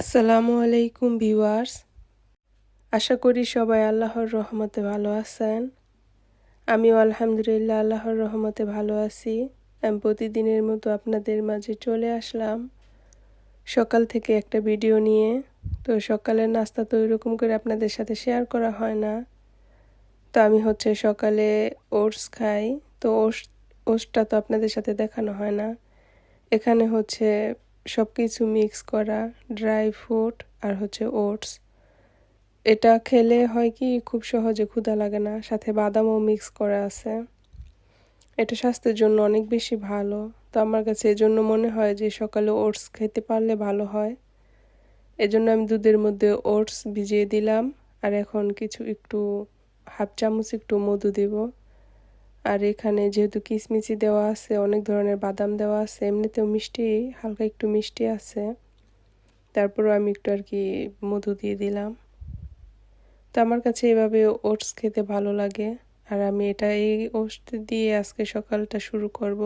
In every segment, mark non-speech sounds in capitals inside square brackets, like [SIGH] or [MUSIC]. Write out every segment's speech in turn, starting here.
আসসালামু আলাইকুম ভিউয়ার্স। আশা করি সবাই আল্লাহর রহমতে ভালো আছেন। আমিও আলহামদুলিল্লাহ আল্লাহর রহমতে ভালো আছি। আমি প্রতিদিনের মতো আপনাদের মাঝে চলে আসলাম সকাল থেকে একটা ভিডিও নিয়ে। তো সকালের নাস্তা তো ওইরকম করে আপনাদের সাথে শেয়ার করা হয় না। তো আমি হচ্ছে সকালে ওটস খাই। তো ওটস, ওটসটা তো আপনাদের সাথে দেখানো হয় না। এখানে হচ্ছে সব কিছু মিক্স করা, ড্রাই ফ্রুট আর হচ্ছে ওটস। এটা খেলে হয় কি, খুব সহজে ক্ষুধা লাগে না। সাথে বাদামও মিক্স করা আছে। এটা স্বাস্থ্যের জন্য অনেক বেশি ভালো। তো আমার কাছে এজন্য মনে হয় যে সকালে ওটস খেতে পারলে ভালো হয়। এজন্য আমি দুধের মধ্যে ওটস ভিজিয়ে দিলাম। আর এখন কিছু একটু, হাফ চামচ একটু মধু দেব। আর এখানে যেহেতু কিশমিশি দেওয়া আছে, অনেক ধরনের বাদাম দেওয়া আছে, এমনিতেও মিষ্টি, হালকা একটু মিষ্টি আছে। তারপরও আমি একটু আর কি মধু দিয়ে দিলাম। তো আমার কাছে এভাবে ওটস খেতে ভালো লাগে। আর আমি এটা এই ওটস দিয়ে আজকে সকালটা শুরু করব।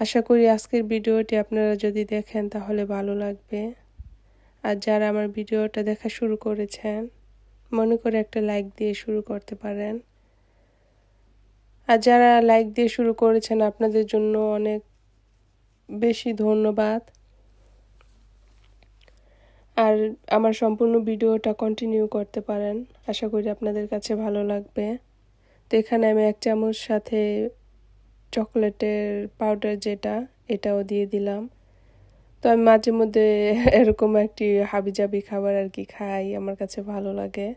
আশা করি আজকের ভিডিওটি আপনারা যদি দেখেন তাহলে ভালো লাগবে। আর যারা আমার ভিডিওটা দেখা শুরু করেছেন, মনে করে একটা লাইক দিয়ে শুরু করতে পারেন। আর যারা লাইক দিয়ে শুরু করেছেন, আপনাদের জন্য অনেক বেশি ধন্যবাদ। আর আমার সম্পূর্ণ ভিডিওটা কন্টিনিউ করতে পারেন। আশা করি আপনাদের কাছে ভালো লাগবে। তো এখানে আমি এক চামচ সাথে চকলেটের পাউডার যেটা, এটাও দিয়ে দিলাম। তো আমি মাঝে মধ্যে [LAUGHS] এরকম একটি হাবিজাবি খাবার আর কি খাই, আমার কাছে ভালো লাগে।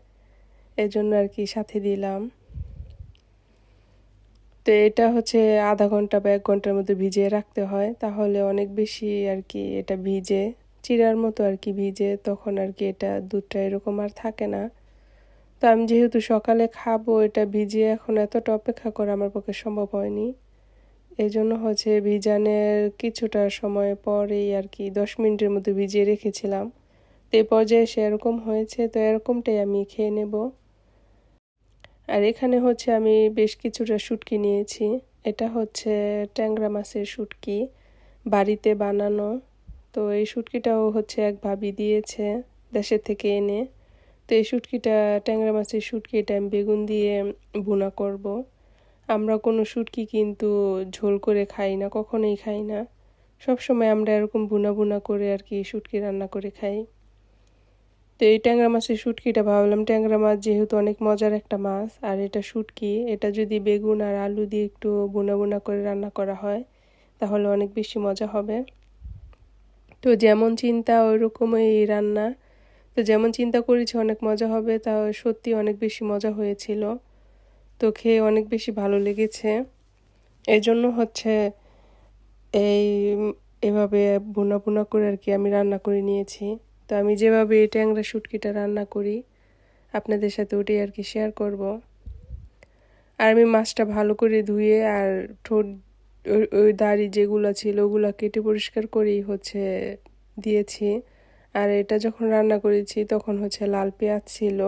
এজন্য আর কি সাথে দিলাম। তো এটা হচ্ছে আধা ঘণ্টা বা এক ঘণ্টার মধ্যে ভিজিয়ে রাখতে হয়। তাহলে অনেক বেশি আর কি এটা ভিজে, চিরার মতো আর কি ভিজে, তখন আর কি এটা দুধটা এরকম আর থাকে না। তো আমি যেহেতু সকালে খাব, এটা ভিজিয়ে এখন এতটা অপেক্ষা করা আমার পক্ষে সম্ভব হয়নি। এই জন্য হচ্ছে ভিজানের কিছুটা সময় পরেই আর কি দশ মিনিটের মধ্যে ভিজিয়ে রেখেছিলাম। তো এই পর্যায়ে সে এরকম হয়েছে, তো এরকমটাই আমি খেয়ে নেব। আর এখানে হচ্ছে আমি বেশ কিছুটা শুটকি নিয়েছি। এটা হচ্ছে ট্যাংরা মাছের শুটকি, বাড়িতে বানানো। তো এই শুটকিটাও হচ্ছে এক ভাবি দিয়েছে দেশের থেকে এনে। তো এই শুটকিটা, ট্যাংরা মাছের শুটকি এটা আমি বেগুন দিয়ে ভুনা করব। আমরা কোনো শুটকি কিন্তু ঝোল করে খাই না, কখনোই খাই না। সব সময় আমরা এরকম ভুনা ভুনা করে আর কি শুটকি রান্না করে খাই। তো এই ট্যাংরা মাছের শুটকিটা ভাবলাম, ট্যাংরা মাছ যেহেতু অনেক মজার একটা মাছ, আর এটা শুটকি, এটা যদি বেগুন আর আলু দিয়ে একটু বোনা বোনা করে রান্না করা হয়, তাহলে অনেক বেশি মজা হবে। তো যেমন চিন্তা, ওইরকমই রান্না। তো যেমন চিন্তা করেছি অনেক মজা হবে, তা সত্যি অনেক বেশি মজা হয়েছিল। তো খেয়ে অনেক বেশি ভালো লেগেছে। এই জন্য হচ্ছে এই, এভাবে বোনা বোনা করে আর কি আমি রান্না করে নিয়েছি। তো আমি যেভাবে এই ট্যাংরা শুটকিটা রান্না করি, আপনাদের সাথে ওটাই আর কি শেয়ার করব। আর আমি মাছটা ভালো করে ধুয়ে আর ঠোঁট, ওই দাড়ি যেগুলো ছিল ওগুলো কেটে পরিষ্কার করেই হচ্ছে দিয়েছি। আর এটা যখন রান্না করেছি তখন হচ্ছে লাল পেঁয়াজ ছিল।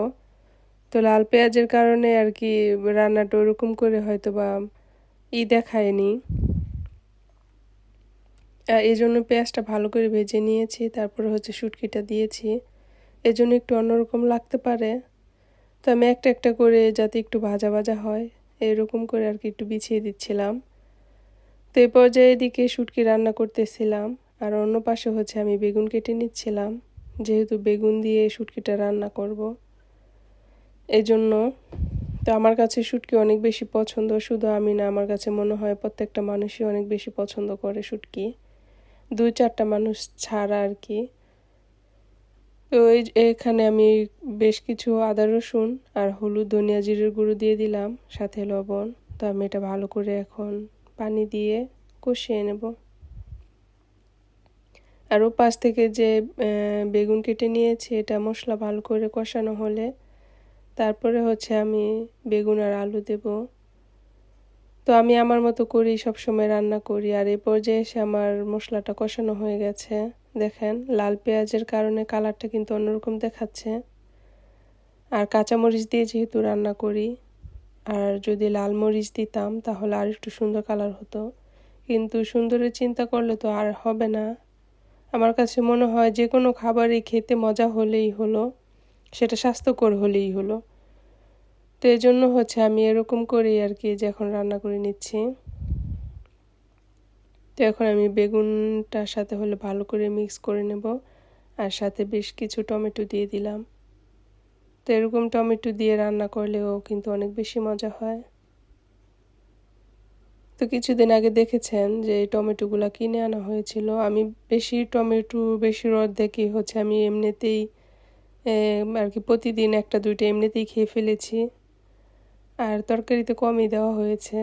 তো লাল পেঁয়াজের কারণে আর কি রান্নাটা ওরকম করে হয়তো বা ই দেখায়নি। এই জন্য পেঁয়াজটা ভালো করে ভেজে নিয়েছি, তারপরে হচ্ছে শুটকিটা দিয়েছি। এই জন্য একটু অন্যরকম লাগতে পারে। তো আমি একটা একটা করে যাতে একটু ভাজা ভাজা হয়, এরকম করে আর কি একটু বিছিয়ে দিচ্ছিলাম। তো এই পর্যায়ে এদিকে শুটকি রান্না করতেছিলাম, আর অন্য পাশে হচ্ছে আমি বেগুন কেটে নিচ্ছিলাম, যেহেতু বেগুন দিয়ে শুটকিটা রান্না করব। এই জন্য তো আমার কাছে শুটকি অনেক বেশি পছন্দ, শুধু আমি না, আমার কাছে মনে হয় প্রত্যেকটা মানুষই অনেক বেশি পছন্দ করে শুটকি। দুই চারটা মানুষ ছাড়া আর কি। তো এই এখানে আমি বেশ কিছু আদা, রসুন আর হলুদ, ধনিয়া, জিরের গুঁড়ো দিয়ে দিলাম, সাথে লবণ। তো আমি এটা ভালো করে এখন পানি দিয়ে কষিয়ে নেব। আর ও পাশ থেকে যে বেগুন কেটে নিয়েছি, এটা মশলা ভালো করে কষানো হলে, তারপরে হচ্ছে আমি বেগুন আর আলু দেব। তো আমি আমার মতো করি সব সময় রান্না করি। আর এই পর্যায়ে এসে আমার মশলাটা কষানো হয়ে গেছে। দেখেন, লাল পেঁয়াজের কারণে কালারটা কিন্তু অন্যরকম দেখাচ্ছে। আর কাঁচামরিচ দিয়ে যেহেতু রান্না করি, আর যদি লাল মরিচ দিতাম তাহলে আর একটু সুন্দর কালার হতো। কিন্তু সুন্দরের চিন্তা করলে তো আর হবে না। আমার কাছে মনে হয় যে কোনো খাবারই খেতে মজা হলেই হলো, সেটা স্বাস্থ্যকর হলেই হলো। তো এই জন্য হচ্ছে আমি এরকম করি আর কি যে এখন রান্না করে নিচ্ছি। তো এখন আমি বেগুনটার সাথে হলে ভালো করে মিক্স করে নেব আর সাথে বেশ কিছু টমেটো দিয়ে দিলাম। তো এরকম টমেটো দিয়ে রান্না করলেও কিন্তু অনেক বেশি মজা হয়। তো কিছুদিন আগে দেখেছেন যে টমেটোগুলো কিনে আনা হয়েছিল। আমি বেশি টমেটো, বেশি অর্ধেকই হচ্ছে আমি এমনিতেই আর কি প্রতিদিন একটা, দুইটা এমনিতেই খেয়ে ফেলেছি। আর তরকারিতে কমই দেওয়া হয়েছে।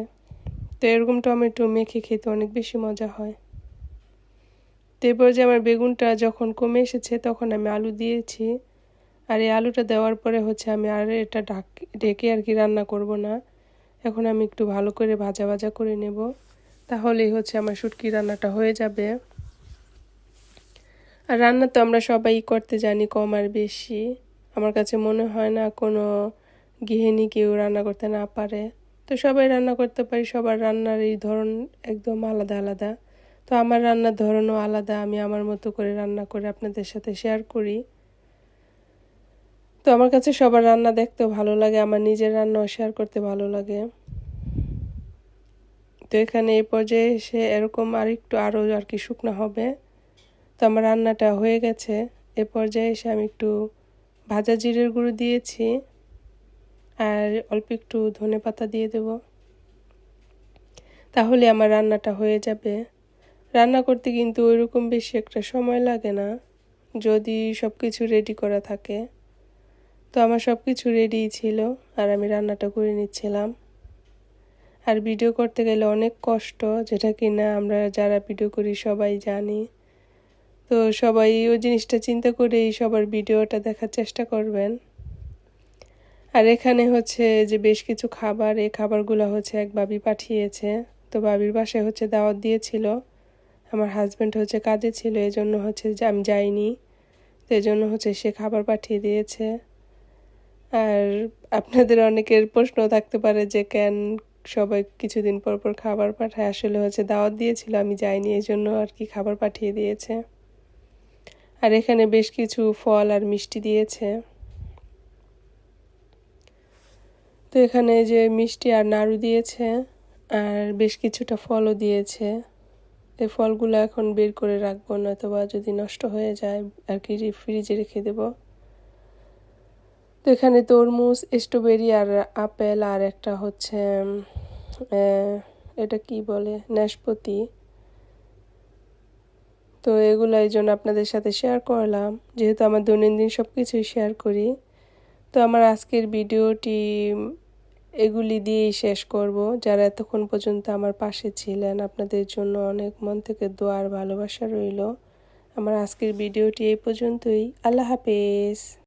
তো এরকম টমেটো মেখে খেতে অনেক বেশি মজা হয়। তো এরপর যে আমার বেগুনটা যখন কমে এসেছে, তখন আমি আলু দিয়েছি। আর এই আলুটা দেওয়ার পরে হচ্ছে আমি আর এটা ঢাক, ঢেকে আর কি রান্না করব না। এখন আমি একটু ভালো করে ভাজা ভাজা করে নেব। তাহলেই হচ্ছে আমার শুটকি রান্নাটা হয়ে যাবে। আর রান্না তো আমরা সবাই করতে জানি, কম আর বেশি। আমার কাছে মনে হয় না কোনো গৃহিণী কেউ রান্না করতে না পারে। তো সবাই রান্না করতে পারি, সবার রান্নার এই ধরন একদম আলাদা আলাদা। তো আমার রান্নার ধরনও আলাদা, আমি আমার মতো করে রান্না করে আপনাদের সাথে শেয়ার করি। তো আমার কাছে সবার রান্না দেখতেও ভালো লাগে, আমার নিজের রান্নাও শেয়ার করতে ভালো লাগে। তো এখানে এই পর্যায়ে এসে এরকম আর একটু আরও আর কি শুকনো হবে। তো আমার রান্নাটা হয়ে গেছে। এ পর্যায়ে এসে আমি একটু ভাজা জিরের গুঁড়ো দিয়েছি। আর অল্প একটু ধনে পাতা দিয়ে দেব। তাহলে আমার রান্নাটা হয়ে যাবে। রান্না করতে কিন্তু ওইরকম বেশি একটা সময় লাগে না, যদি সব কিছু রেডি করা থাকে। তো আমার সব কিছু রেডি ছিল আর আমি রান্নাটা করে নিচ্ছিলাম। আর ভিডিও করতে গেলে অনেক কষ্ট, যেটা কি না আমরা যারা ভিডিও করি সবাই জানি। তো সবাই ওই জিনিসটা চিন্তা করেই সবার ভিডিওটা দেখার চেষ্টা করবেন। আর এখানে হচ্ছে যে বেশ কিছু খাবার, এই খাবারগুলো হচ্ছে এক বাবি পাঠিয়েছে। তো বাবির বাসায় হচ্ছে দাওয়াত দিয়েছিল। আমার হাজব্যান্ড হচ্ছে কাজে ছিল এই জন্য হচ্ছে যে আমি যাইনি। তো এই জন্য হচ্ছে সে খাবার পাঠিয়ে দিয়েছে। আর আপনাদের অনেকের প্রশ্ন থাকতে পারে যে কেন সবাই কিছুদিন পর পর খাবার পাঠায়। আসলে হচ্ছে দাওয়াত দিয়েছিল, আমি যাইনি এই জন্য আর কি খাবার পাঠিয়ে দিয়েছে। আর এখানে বেশ কিছু ফল আর মিষ্টি দিয়েছে। তো এখানে যে মিষ্টি আর নাড়ু দিয়েছে আর বেশ কিছুটা ফলও দিয়েছে। এই ফলগুলো এখন বের করে রাখব নয়তো বা যদি নষ্ট হয়ে যায় আর কি ফ্রিজে রেখে দেব। তো এখানে তরমুজ স্ট্রবেরি আর আপেল আর একটা হচ্ছে এটা কি বলে? নাশপতি। তো এগুলো এই জন্য আপনাদের সাথে শেয়ার করলাম। যেহেতু আমার দৈনন্দিন সব কিছুই শেয়ার করি, তো আমার আজকের ভিডিওটি এগুলি দিয়েই শেষ করব। যারা এতক্ষণ পর্যন্ত আমার পাশে ছিলেন, আপনাদের জন্য অনেক মন থেকে দোয়ার ভালোবাসা রইল। আমার আজকের ভিডিওটি এই পর্যন্তই। আল্লাহ হাফেজ।